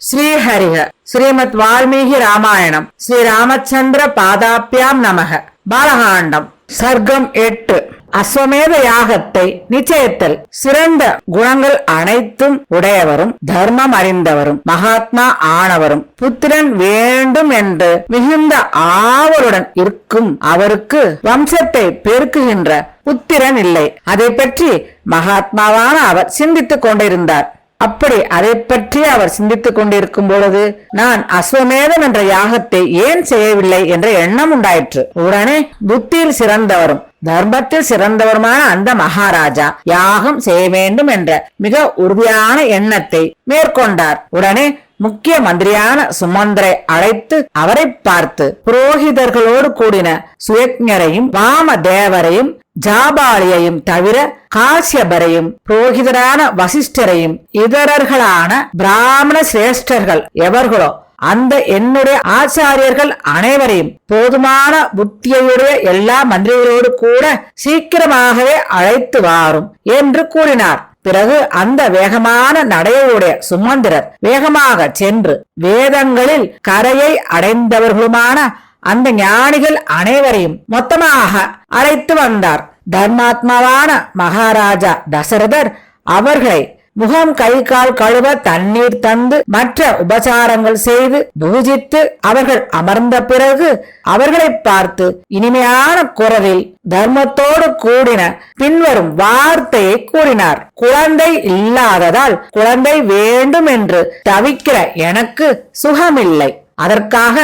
శ్రీహరి శ్రీమద్ వాల్మీకి రామాయణం శ్రీరామచంద్ర పాదాప్యాం నమ బాలహాండం. సర్గం ఎట్ அஸ்வமேத யாகத்தை நிச்சயத்தல் சிறந்த குணங்கள் அனைத்தும் உடையவரும் தர்மம் அறிந்தவரும் மகாத்மா ஆனவரும் புத்திரன் வேண்டும் என்று மிகுந்த ஆவலுடன் இருக்கும் அவருக்கு வம்சத்தை பெருக்குகின்ற புத்திரன் இல்லை. அதை பற்றி மகாத்மாவான அவர் சிந்தித்துக் கொண்டிருந்தார். அப்படி அதை பற்றி அவர் சிந்தித்துக் கொண்டிருக்கும் பொழுது நான் அஸ்வமேதம் என்ற யாகத்தை ஏன் செய்யவில்லை என்ற எண்ணம் உண்டாயிற்று. உடனே புத்தியில் சிறந்தவரும் தர்மத்தில் சிறந்தவருமான அந்த மகாராஜா யாகம் செய்ய வேண்டும் என்ற மிக உறுதியான எண்ணத்தை மேற்கொண்டார். உடனே முக்கிய மந்திரியான சுமந்தரை அழைத்து அவரை பார்த்து புரோகிதர்களோடு கூடின சுயஜரையும் வாம தேவரையும் ஜாபாலியையும் தவிர காசியபரையும் புரோகிதரான வசிஷ்டரையும் இதரர்களான பிராமண சிரேஷ்டர்கள் எவர்களோ அந்த என்னுடைய ஆச்சாரியர்கள் அனைவரையும் போதுமான புத்தியுடைய எல்லா மந்திரிகளோடு கூட சீக்கிரமாகவே அழைத்து வாரும் என்று கூறினார். பிறகு அந்த வேகமான நடையுடைய சுமந்திரர் வேகமாக சென்று வேதங்களில் கரையை அடைந்தவர்களுமான அந்த ஞானிகள் அனைவரையும் மொத்தமாக அழைத்து வந்தார். தர்மாத்மாவான மகாராஜா தசரதர் அவர்களை முகம் கை கால் கழுவ தண்ணீர் தந்து மற்ற உபசாரங்கள் செய்து பூஜித்து அவர்கள் அமர்ந்த பிறகு அவர்களை பார்த்து இனிமையான குரலில் தர்மத்தோடு கூடின பின்வரும் வார்த்தையை கூறினார். குழந்தை இல்லாததால் குழந்தை வேண்டும் என்று தவிக்கிற எனக்கு சுகமில்லை. அதற்காக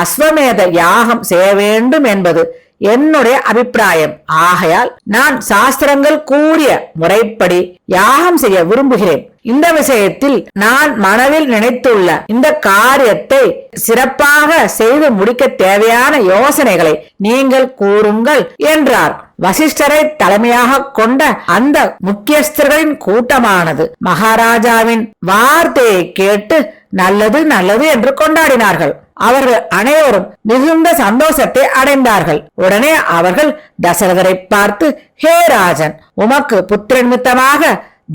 அஸ்வமேத யாகம் செய்ய வேண்டும் என்பது என்னுடைய அபிப்பிராயம். ஆகையால் நான் சாஸ்திரங்கள் கூறிய முறைப்படி யாகம் செய்ய விரும்புகிறேன். இந்த விஷயத்தில் நான் மனதில் நினைத்துள்ள இந்த காரியத்தை சிறப்பாக செய்து முடிக்க தேவையான யோசனைகளை நீங்கள் கூறுங்கள் என்றார். வசிஷ்டரை தலைமையாக கொண்ட அந்த முக்கியஸ்தர்களின் கூட்டமானது. மகாராஜாவின் வார்த்தையை கேட்டு நல்லது நல்லது என்று கொண்டாடினார்கள். அவர்கள் அனைவரும் மிகுந்த சந்தோஷத்தை அடைந்தார்கள். உடனே அவர்கள் தசரதரை பார்த்து ஹே ராஜன் உமக்கு புத்திரநிமித்தமாக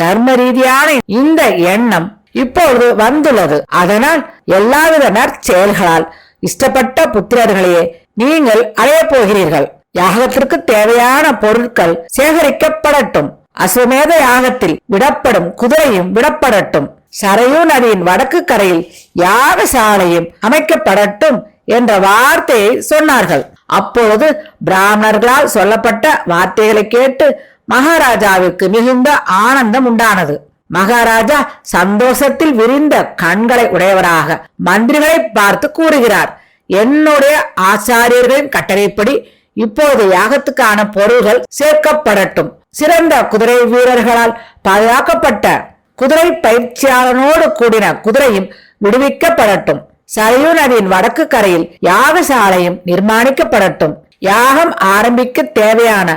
தர்ம ரீதியான இந்த எண்ணம் இப்பொழுது வந்துள்ளது. அதனால் எல்லாவித நற்செயல்களால் இஷ்டப்பட்ட புத்திரர்களையே நீங்கள் அடையப் போகிறீர்கள் யாகத்திற்கு தேவையான பொருட்கள் சேகரிக்கப்படட்டும். அஸ்வமேத யாகத்தில் விடப்படும் குதிரையும் விடப்படட்டும். சரையூ நதியின் வடக்கு கரையில் யாகசாலையும் அமைக்கப்படட்டும் என்ற வார்த்தையை சொன்னார்கள். அப்பொழுது பிராமணர்களால் சொல்லப்பட்ட வார்த்தைகளை கேட்டு மகாராஜாவுக்கு மிகுந்த ஆனந்தம் உண்டானது. மகாராஜா சந்தோஷத்தில் விரிந்த கண்களை உடையவராக மந்திரிகளை பார்த்து கூறுகிறார் என்னுடைய ஆச்சாரியர்களின் கட்டளைப்படி இப்போது யாகத்துக்கான பொருள்கள் சேர்க்கப்படட்டும். சிறந்த குதிரை வீரர்களால் பாதுகாக்கப்பட்ட குதிரை பயிற்சியாளனோடு கூடின குதிரையும் விடுவிக்கப்படட்டும். சரையூ நதியின் வடக்கு கரையில் யாகசாலையும் நிர்மாணிக்கப்படட்டும். யாகம் ஆரம்பிக்க தேவையான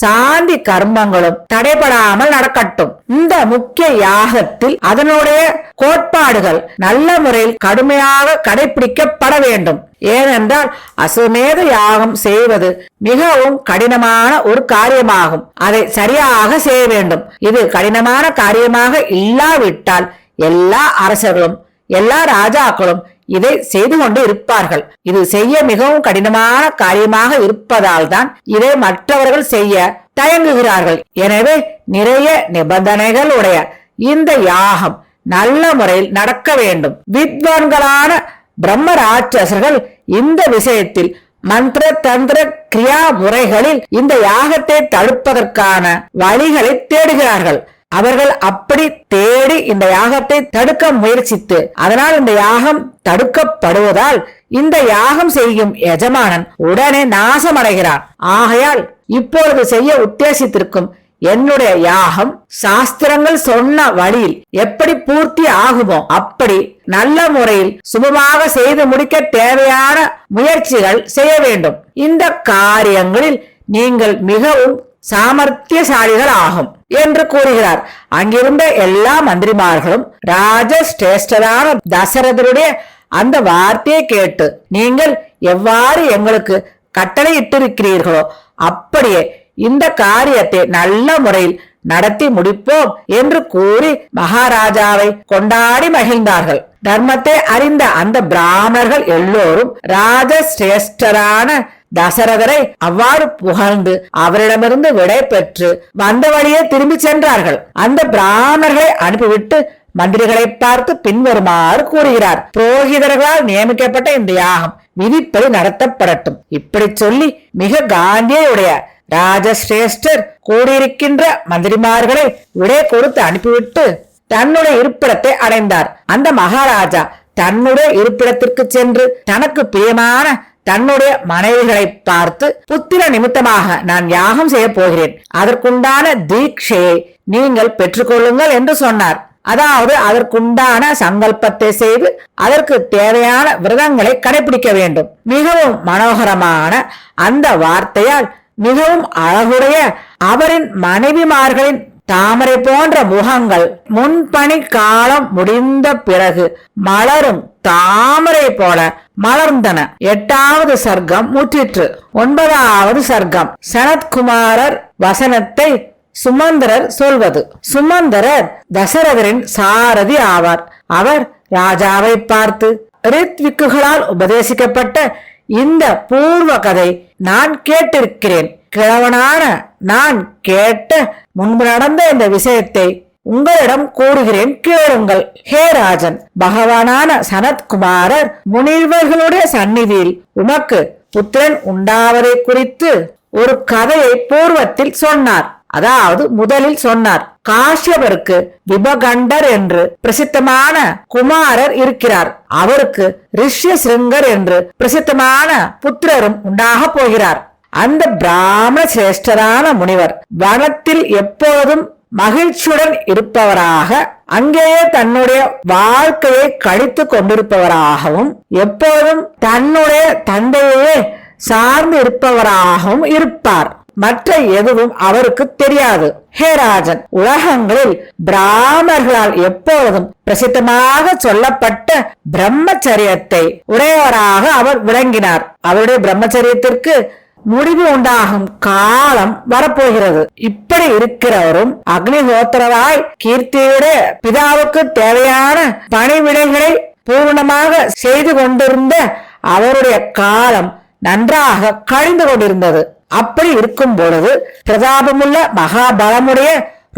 சாந்தி கர்மங்களும் தடைபடாமல் நடக்கட்டும். இந்த முக்கிய யாகத்தில் அதனுடைய கோட்பாடுகள் நல்ல முறையில் கடுமையாக கடைபிடிக்கப்பட வேண்டும். ஏனென்றால் அசுமேத யாகம் செய்வது மிகவும் கடினமான ஒரு காரியமாகும். அதை சரியாக செய்ய வேண்டும். இது கடினமான காரியமாக இல்லாவிட்டால் எல்லா அரசர்களும் எல்லா ராஜாக்களும் இதை செய்து கொண்டு இருப்பார்கள். இது செய்ய மிகவும் கடினமான காரியமாக இருப்பதால் தான் இதை மற்றவர்கள் செய்ய தயங்குகிறார்கள். எனவே நிறைய நிபந்தனைகள் உடைய இந்த யாகம் நல்ல முறையில் நடக்க வேண்டும். வித்வான்களான பிரம்ம ராட்சசர்கள் இந்த விஷயத்தில் மந்திர தந்திர கிரியா முறைகளில் இந்த யாகத்தை தடுப்பதற்கான வழிகளை தேடுகிறார்கள். அவர்கள் அப்படி தேடி இந்த யாகத்தை தடுக்க முயற்சித்து அதனால் இந்த யாகம் தடுக்கப்படுவதால் இந்த யாகம் செய்யும் எஜமானன் உடனே நாசமடைகிறான். ஆகையால் இப்பொழுது செய்ய உத்தேசித்திருக்கும் என்னுடைய யாகம் சாஸ்திரங்கள் சொன்ன வழியில் எப்படி பூர்த்தி ஆகுமோ அப்படி நல்ல முறையில் சுபமாக செய்து முடிக்க தேவையான முயற்சிகள் செய்ய வேண்டும். இந்த காரியங்களில் நீங்கள் மிகவும் சாமர்த்தியசாலிகள் ஆகும் என்று கூறுகிறார். அங்கிருந்த எல்லா மந்திரிமார்களும் ராஜஸ்ரேஷ்டரான தசரதருடைய அந்த வார்த்தையை கேட்டு நீங்கள் எவ்வாறு எங்களுக்கு கட்டளை இட்டிருக்கிறீர்களோ அப்படியே இந்த காரியத்தை நல்ல முறையில் நடத்தி முடிப்போம் என்று கூறி மகாராஜாவை கொண்டாடி மகிழ்ந்தார்கள். தர்மத்தை அறிந்த அந்த பிராமணர்கள் எல்லோரும் ராஜஸ்ரேஷ்டரான தசரதரை அவ்வாறு புகழ்ந்து அவரிடமிருந்து விடை பெற்று வந்த வழியே திரும்பி சென்றார்கள். அந்த பிராமணர்களை அனுப்பிவிட்டு மந்திரிகளை பார்த்து பின்வருமாறு கூறுகிறார். புரோகிதர்களால் நியமிக்கப்பட்ட இந்த யாகம் விதிப்படி நடத்தப்படட்டும். இப்படி சொல்லி மிக காந்தியுடைய ராஜசிரேஷ்டர் கூடியிருக்கின்ற மந்திரிமார்களை விடை கொடுத்து அனுப்பிவிட்டு தன்னுடைய இருப்பிடத்தை அடைந்தார். அந்த மகாராஜா தன்னுடைய இருப்பிடத்திற்கு சென்று தனக்கு பிரியமான தன்னுடைய மனைவிகளை பார்த்து புத்திர நிமித்தமாக நான் யாகம் செய்ய போகிறேன். அதற்குண்டான தீட்சையை நீங்கள் பெற்றுக்கொள்ளுங்கள் என்று சொன்னார். அதாவது அதற்குண்டான சங்கல்பத்தை செய்து அதற்கு தேவையான விரதங்களை கடைபிடிக்க வேண்டும். மிகவும் மனோகரமான அந்த வார்த்தையால் மிகவும் அழகுடைய அவரின் மனைவிமார்களின் தாமரை போன்ற முகங்கள் முன்பணி காலம் முடிந்த பிறகு மலரும் தாமரை போல மலர்ந்தன. எட்டாவது சர்க்கம் முற்றிற்று. ஒன்பதாவது சர்க்கம் சனத்குமாரர் வசனத்தை சுமந்திரர் சொல்வது. சுமந்திரர் தசரதரின் சாரதி ஆவார். அவர் ராஜாவை பார்த்து ரித்விக்குகளால் உபதேசிக்கப்பட்ட இந்த பூர்வ கதை நான் கேட்டிருக்கிறேன். கிழவனான நான் கேட்ட முன்பு நடந்த இந்த விஷயத்தை உங்களிடம் கூறுகிறேன் கேளுங்கள். ஹே ராஜன் பகவானான சனத்குமாரர் முனிவர்களுடைய சந்நிதியில் உமக்கு புத்திரன் உண்டாவதை குறித்து ஒரு கதையை பூர்வத்தில் சொன்னார். அதாவது முதலில் சொன்னார் காஷ்யபருக்கு விபகண்டர் என்று பிரசித்தமான குமாரர் இருக்கிறார். அவருக்கு ரிஷ்ய சிருங்கர் என்று பிரசித்தமான புத்திரரும் உண்டாக போகிறார். அந்த பிராமண சிரேஷ்டரான முனிவர் வனத்தில் எப்போதும் மகிழ்ச்சியுடன் இருப்பவராக அங்கேயே தன்னுடைய வாழ்க்கையை கழித்துக் கொண்டிருப்பவராகவும் எப்போதும் தன்னுடைய தந்தையே சார்ந்து இருப்பவராகவும் இருப்பார். மற்ற எதுவும் அவருக்கு தெரியாது. ஹே ராஜன் உலகங்களில் பிராமர்களால் எப்போதும் பிரசித்தமாக சொல்லப்பட்ட பிரம்மச்சரியத்தை உடையவராக அவர் விளங்கினார். அவருடைய பிரம்மச்சரியத்திற்கு முடிவு உண்டாகும் காலம் வரப்போகிறது. இப்படி இருக்கிறவரும் அக்னிஹோத்திரவாய் கீர்த்தியோட பிதாவுக்கு தேவையான பணிவிடைகளை பூர்ணமாக செய்து கொண்டிருந்த அவருடைய காலம் நன்றாக கழிந்து கொண்டிருந்தது. அப்படி இருக்கும் பொழுது பிரதாபமுள்ள மகாபலமுடைய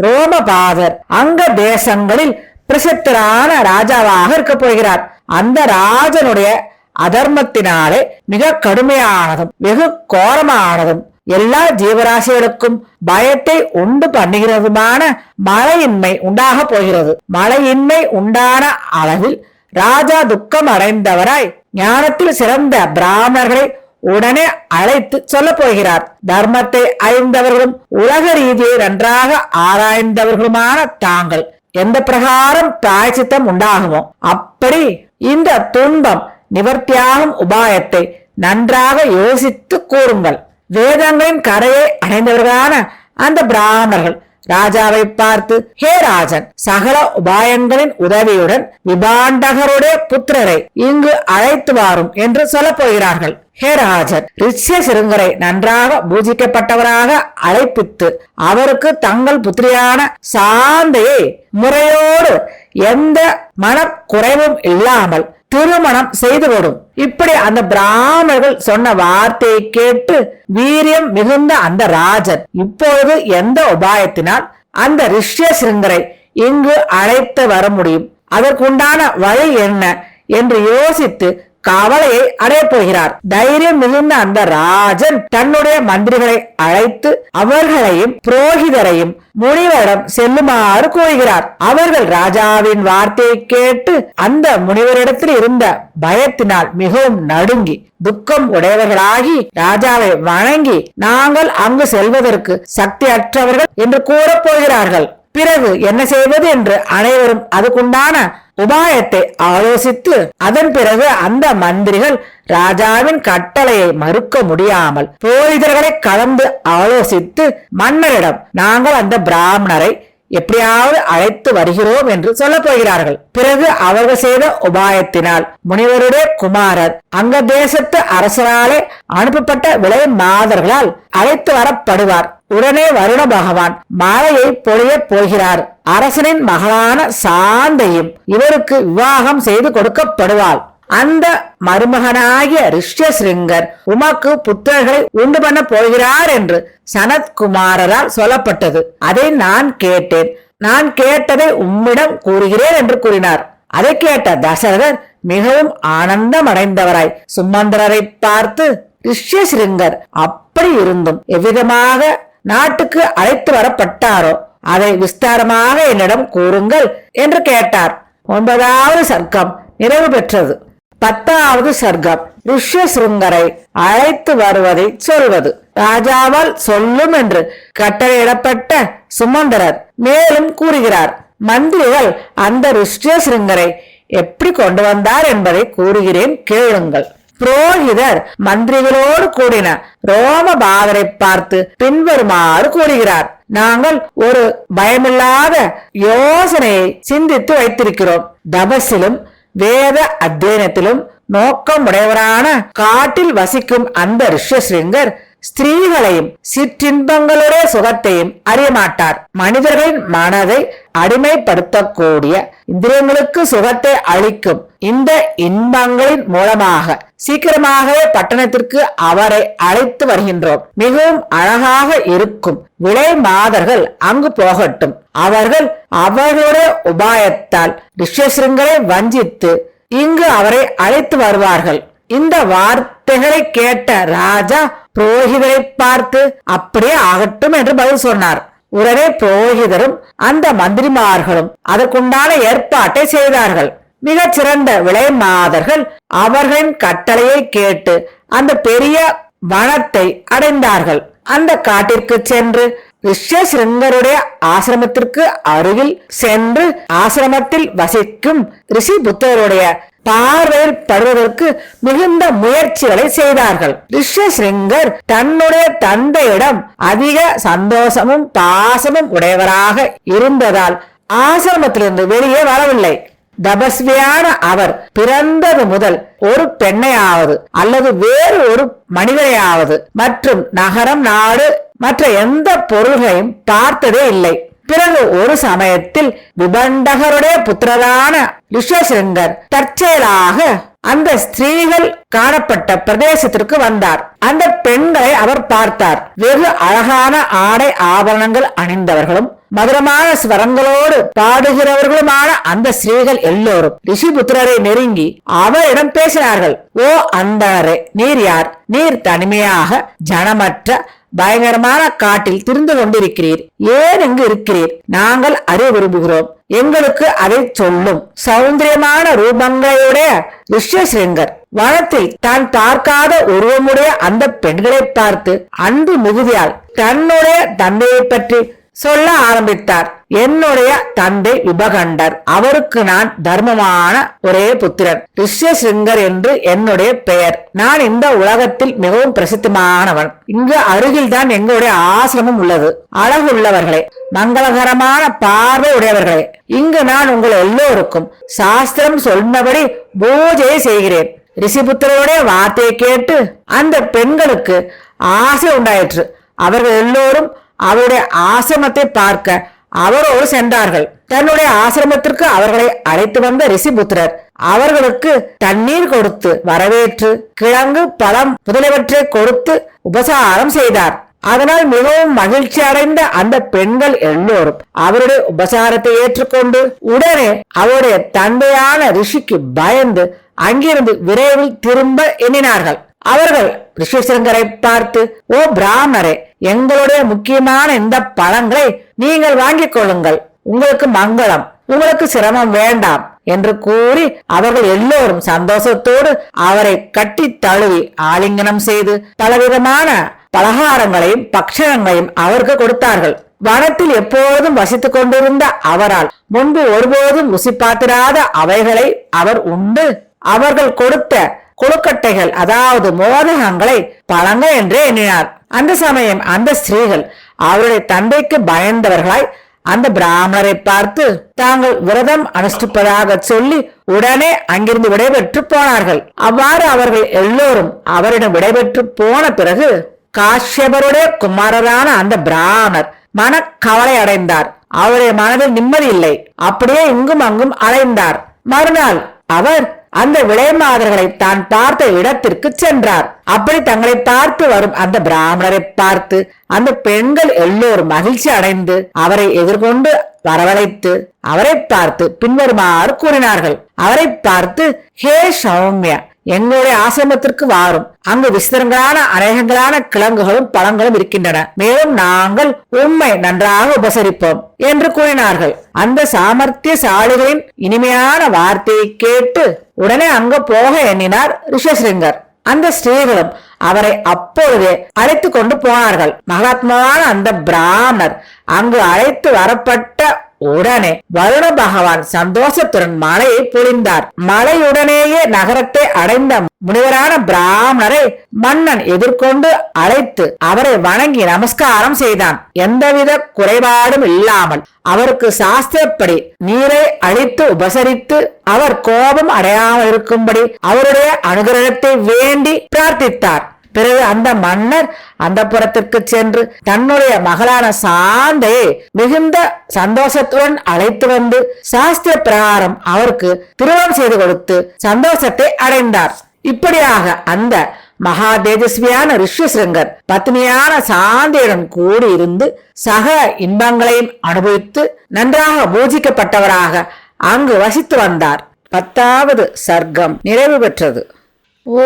ரோமபாதர் அங்க தேசங்களில் பிரசித்தரான ராஜாவாக இருக்க போகிறார். அந்த ராஜனுடைய அதர்மத்தினாலே மிக கடுமையானதும் வெகு கோரமானதும் எல்லா ஜீவராசிகளுக்கும் பயத்தை உண்டு பண்ணுகிறதுமான மழையின்மை உண்டாக போகிறது. மழையின்மை உண்டான அளவில் ராஜா துக்கம் அடைந்தவராய் ஞானத்தில் சிறந்த பிராமணர்களை உடனே அழைத்து சொல்ல போகிறார். தர்மத்தை அறிந்தவர்களும் உலக ரீதியை நன்றாக ஆராய்ந்தவர்களுமான தாங்கள் எந்த பிரகாரம் பிராய்ச்சித்தம் உண்டாகுமோ அப்படி இந்த துன்பம் நிவர்த்தியாகும் உபாயத்தை நன்றாக யோசித்து கூறுங்கள். வேதங்களின் கரையை அடைந்தவர்களான அந்த பிராமணர்கள் ராஜாவை பார்த்து ஹே ராஜன் சகல உபாயங்களின் உதவியுடன் விபாண்டகருடைய புத்திரரை இங்கு அழைத்து வாரும் என்று சொல்ல போகிறார்கள் ஹே ராஜன் ரிஷ்ய சிறுங்கரை நன்றாக பூஜிக்கப்பட்டவராக அழைப்பித்து அவருக்கு தங்கள் புத்திரியான சாந்தையை முறையோடு எந்த மனக்குறைவும் இல்லாமல் திருமணம் செய்து கொடும். இப்படி அந்த பிராமணர்கள் சொன்ன வார்த்தையை கேட்டு வீரியம் மிகுந்த அந்த ராஜன் இப்பொழுது எந்த உபாயத்தினால் அந்த ரிஷ்ய சிருங்கரை இங்கு அழைத்து வர முடியும்? அதற்குண்டான வழி என்ன? என்று யோசித்து கவலையை அடைய போகிறார். தைரியம் மிகுந்த அந்த ராஜன் தன்னுடைய மந்திரிகளை அழைத்து அவர்களையும் புரோகிதரையும் முனிவரிடம் செல்லுமாறு கூறுகிறார். அவர்கள் ராஜாவின் வார்த்தையை கேட்டு அந்த முனிவரிடத்தில் இருந்த பயத்தினால் மிகவும் நடுங்கி துக்கம் உடையவர்களாகி ராஜாவை வணங்கி நாங்கள் அங்கு செல்வதற்கு சக்தி அற்றவர்கள் என்று கூறப் போகிறார்கள். பிறகு என்ன செய்வது என்று அனைவரும் அதுக்குண்டான உபாயத்தை ஆலோசித்து அதன் பிறகு அந்த மந்திரிகள் ராஜாவின் கட்டளையை மறுக்க முடியாமல் போரிதர்களை கலந்து ஆலோசித்து மன்னரிடம் நாங்கள் அந்த பிராமணரை எப்படியாவது அழைத்து வருகிறோம் என்று சொல்ல போகிறார்கள். பிறகு அவர்கள் செய்த உபாயத்தினால் முனிவருடைய குமாரர் அங்க தேசத்து அரசராலே அனுப்பப்பட்ட விலை மாதர்களால் அழைத்து வரப்படுவார். உடனே வருண பகவான் மாலையை பொழியப் போகிறார். அரசனின் மகளான சாந்தையும் இவருக்கு விவாகம் செய்து கொடுக்கப்படுவாள். அந்த மருமகனாகிய ரிஷ்யசிருங்கர் உமக்கு புத்திரர்களை உண்டு பண்ண போகிறார் என்று சனத்குமாரரால் சொல்லப்பட்டது. அதை நான் கேட்டேன். நான் கேட்டதை உம்மிடம் கூறுகிறேன் என்று கூறினார். அதை கேட்ட தசரதர் மிகவும் ஆனந்தம் அடைந்தவராய் சுமந்திரரை பார்த்து ரிஷ்யசிருங்கர் அப்படி இருந்தும் எவ்விதமாக நாட்டுக்கு அழைத்து வரப்பட்டாரோ அதை விஸ்தாரமாக என்னிடம் கூறுங்கள் என்று கேட்டார். ஒன்பதாவது சர்க்கம் நிறைவு பெற்றது. பத்தாவது சர்க்கம் ருஷ்யசுருங்கரை அழைத்து வருவதை சொல்வது. ராஜாவால் சொல்லும் என்று கட்டளையிடப்பட்ட சுமந்தரர் மேலும் கூறுகிறார். மந்திரிகள் அந்த ருஷ்யசுருங்கரை எப்படி கொண்டு வந்தார் என்பதை கூறுகிறேன் கேளுங்கள். புரோகிதர் மந்திரிகளோடு கூடின ரோமபாதரை பார்த்து பின்வருமாறு கூறுகிறார். நாங்கள் ஒரு பயமில்லாத யோசனையை சிந்தித்து வைத்திருக்கிறோம். தபசிலும் வேத அத்தியனத்திலும் நோக்கம் உடையவரான காட்டில் வசிக்கும் அந்த ரிஷசிங்கர் ஸ்திரீகளையும் சிற்றின்பங்களுடைய சுகத்தையும் அறியமாட்டார். மனிதர்களின் மனதை அடிமைப்படுத்தக்கூடிய இந்திரியங்களுக்கு சுகத்தை அளிக்கும் இந்த இன்பங்களின் மூலமாக சீக்கிரமாகவே பட்டணத்திற்கு அவரை அழைத்து வருகின்றோம். மிகவும் அழகாக இருக்கும் விலை மாதர்கள் அங்கு போகட்டும். அவர்கள் அவர்களுடைய உபாயத்தால் ரிஷசிருங்களை வஞ்சித்து இங்கு அவரை அழைத்து வருவார்கள். இந்த வார்த்தைகளை கேட்ட ராஜா புரோகிதரை பார்த்து அப்படியே ஆகட்டும் என்று பதில் சொன்னார். உடனே புரோகிதரும் அந்த மந்திரிமார்களும் அதற்குண்டான ஏற்பாட்டை செய்தார்கள். மிகச் சிறந்த விலை மாதர்கள் அவர்களின் கட்டளையை கேட்டு அந்த பெரிய வனத்தை அடைந்தார்கள். அந்த காட்டிற்கு சென்று ரிஷ்யசிருங்கருடைய ஆசிரமத்திற்கு அருகில் சென்று ஆசிரமத்தில் வசிக்கும் ரிஷி புத்தருடைய பார்வையில் படுவதற்கு மிகுந்த முயற்சிகளை செய்தார்கள். ரிஷ்யசிருங்கர் தன்னுடைய தந்தையிடம் அதிக சந்தோஷமும் பாசமும் உடையவராக இருந்ததால் ஆசிரமத்திலிருந்து வெளியே வரவில்லை. தபஸ்வியான அவர் பிறந்தது முதல் ஒரு பெண்ணையாவது அல்லது வேறு ஒரு மனிதனையாவது மற்றும் நகரம் நாடு மற்ற எந்த பொருள்களையும் பார்த்ததே இல்லை. பிறகு ஒரு சமயத்தில் விபண்டகருடைய புத்திரரான ரிஷசிங்கர் தற்செயலாக அந்த ஸ்திரீகள் காணப்பட்ட பிரதேசத்திற்கு வந்தார். அந்த பெண்களை அவர் பார்த்தார். வெகு அழகான ஆடை ஆபரணங்கள் அணிந்தவர்களும் மதுரமான ஸ்வரங்களோடு பாடுகிறவர்களுமான அந்த ஸ்திரீகள் எல்லோரும் ரிஷிபுத்திரரை நெருங்கி அவரிடம் பேசினார்கள். ஓ அந்தனரே நீர் யார்? நீர் தனிமையாக ஜனமற்ற பயங்கரமான காட்டில் திரிந்து கொண்டிருக்கிறீர். ஏன் இங்கு இருக்கிறீர்? நாங்கள் அறிய விரும்புகிறோம். எங்களுக்கு அதை சொல்லும். சௌந்தரியமான ரூபங்களுடைய ரிஷ்யசிங்கர் வனத்தில் தான் பார்க்காத உருவமுடைய அந்த பெண்களை பார்த்து அன்பு மிகுதியால் தன்னுடைய தந்தையை பற்றி சொல்ல ஆரம்பித்தார். என்னுடைய தந்தை விபகண்டர் அவருக்கு நான் தர்மமான ஒரே புத்திரன். ரிஷ்யசிங்கர் என்று என்னுடைய பெயர். நான் இந்த உலகத்தில் மிகவும் பிரசித்தமானவன். இங்கு அருகில் தான் எங்களுடைய ஆசிரமம் உள்ளது. அழகு உள்ளவர்களே மங்களகரமான பார்வை உடையவர்களே இங்கு நான் உங்கள் எல்லோருக்கும் சாஸ்திரம் சொன்னபடி பூஜையை செய்கிறேன். ரிஷிபுத்திரருடைய வார்த்தையை கேட்டு அந்த பெண்களுக்கு ஆசை உண்டாயிற்று. அவர்கள் எல்லோரும் அவருடைய ஆசிரமத்தை பார்க்க அவரோடு சென்றார்கள். தன்னுடைய ஆசிரமத்திற்கு அவர்களை அழைத்து வந்த ரிஷிபுத்திரர் அவர்களுக்கு தண்ணீர் கொடுத்து வரவேற்று கிழங்கு பழம் முதலியவற்றை கொடுத்து உபசாரம் செய்தார். அதனால் மிகவும் மகிழ்ச்சி அடைந்த அந்த பெண்கள் எல்லோரும் அவருடைய உபசாரத்தை ஏற்றுக்கொண்டு உடனே அவருடைய தந்தையான ரிஷிக்கு பயந்து அங்கிருந்து விரைவில் திரும்ப எண்ணினார்கள். அவர்கள் ரிஷிசங்கரை பார்த்து ஓ பிராமணரே எங்களுடைய முக்கியமான இந்த பழங்களை நீங்கள் வாங்கிக் கொள்ளுங்கள். உங்களுக்கு மங்களம் உங்களுக்கு சிரமம் வேண்டாம் என்று கூறி அவர்கள் எல்லோரும் சந்தோஷத்தோடு அவரை கட்டி தழுவி ஆலிங்கனம் செய்து பலவிதமான பலகாரங்களையும் பக்ஷணங்களையும் அவருக்கு கொடுத்தார்கள். வனத்தில் எப்போதும் வசித்துக் கொண்டிருந்த அவரால் முன்பு ஒருபோதும் ருசி பார்த்திராத அவைகளை அவர் உண்டு. அவர்கள் கொடுத்த கொழுக்கட்டைகள் அதாவது மோதகங்களை பழங்க என்றே எண்ணினார். அந்த சமயம் அந்த ஸ்திரீகள் அவருடைய தந்தைக்கு பயந்தவர்களாய் அந்த பிராமணரை பார்த்து தாங்கள் விரதம் அனுஷ்டிப்பதாக சொல்லி உடனே அங்கிருந்து விடைபெற்று போனார்கள். அவ்வாறு அவர்கள் எல்லோரும் அவரிடம் விடைபெற்று போன பிறகு காஷ்யபருடைய குமாரரான அந்த பிராமணர் மனக்கவலை அடைந்தார். அவருடைய மனதில் நிம்மதி இல்லை. அப்படியே இங்கும் அங்கும் அலைந்தார். மறுநாள் அவர் அந்த விளைமாதர்களை தான் பார்த்த இடத்திற்கு சென்றார். அப்படி தங்களை பார்த்து வரும் அந்த பிராமணரை பார்த்து அந்த பெண்கள் எல்லோரும் மகிழ்ச்சி அடைந்து அவரை எதிர்கொண்டு வரவழைத்து அவரை பார்த்து பின்வருமாறு கூறினார்கள். அவரை பார்த்து ஹே சௌமியா எங்களுடைய ஆசிரமத்திற்கு வாரும். அங்கு விசித்திரங்களான அநேகங்களான கிழங்குகளும் பழங்களும் இருக்கின்றன. மேலும் நாங்கள் உண்மை நன்றாக உபசரிப்போம் என்று கூறினார்கள். அந்த சாமர்த்திய சாமர்த்தியசாலிகளின் இனிமையான வார்த்தையை கேட்டு உடனே அங்கு போக எண்ணினார் ரிஷசிங்கர் அந்த ஸ்திரீகளும் அவரை அப்பொழுதே அழைத்து கொண்டு போனார்கள். மகாத்மாவான அந்த பிராமணர் அங்கு அழைத்து வரப்பட்ட உடனே வருண பகவான் சந்தோஷத்துடன் மலையை பொழிந்தார். மலையுடனேயே நகரத்தை அடைந்த முனிவரான பிராமணரை மன்னன் எதிர்கொண்டு அழைத்து அவரை வணங்கி நமஸ்காரம் செய்தான். எந்தவித குறைபாடும் இல்லாமல் அவருக்கு சாஸ்திரப்படி நீரை அழித்து உபசரித்து அவர் கோபம் அடையாமல் இருக்கும்படி அவருடைய அனுகிரகத்தை வேண்டி பிரார்த்தித்தார். பிறகு அந்த மன்னர் அந்த புறத்திற்கு சென்று தன்னுடைய மகளான சாந்தையை மிகுந்த சந்தோஷத்துடன் அழைத்து வந்து சாஸ்திர பிரகாரம் அவருக்கு திருமணம் செய்து கொடுத்து சந்தோஷத்தை அடைந்தார். இப்படியாக அந்த மகா தேஜஸ்வியான ரிஷ்யசிருங்கர் பத்னியான சாந்தியுடன் கூடியிருந்து சக இன்பங்களையும் அனுபவித்து நன்றாக பூஜிக்கப்பட்டவராக அங்கு வசித்து வந்தார். பத்தாவது சர்க்கம் நிறைவு பெற்றது. ஓ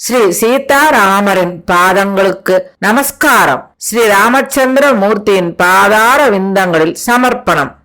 ஸ்ரீ சீதாராமரின் பாதங்களுக்கு நமஸ்காரம். ஸ்ரீ ராமச்சந்திர மூர்த்தியின் பாதார விந்தங்களில் சமர்ப்பணம்.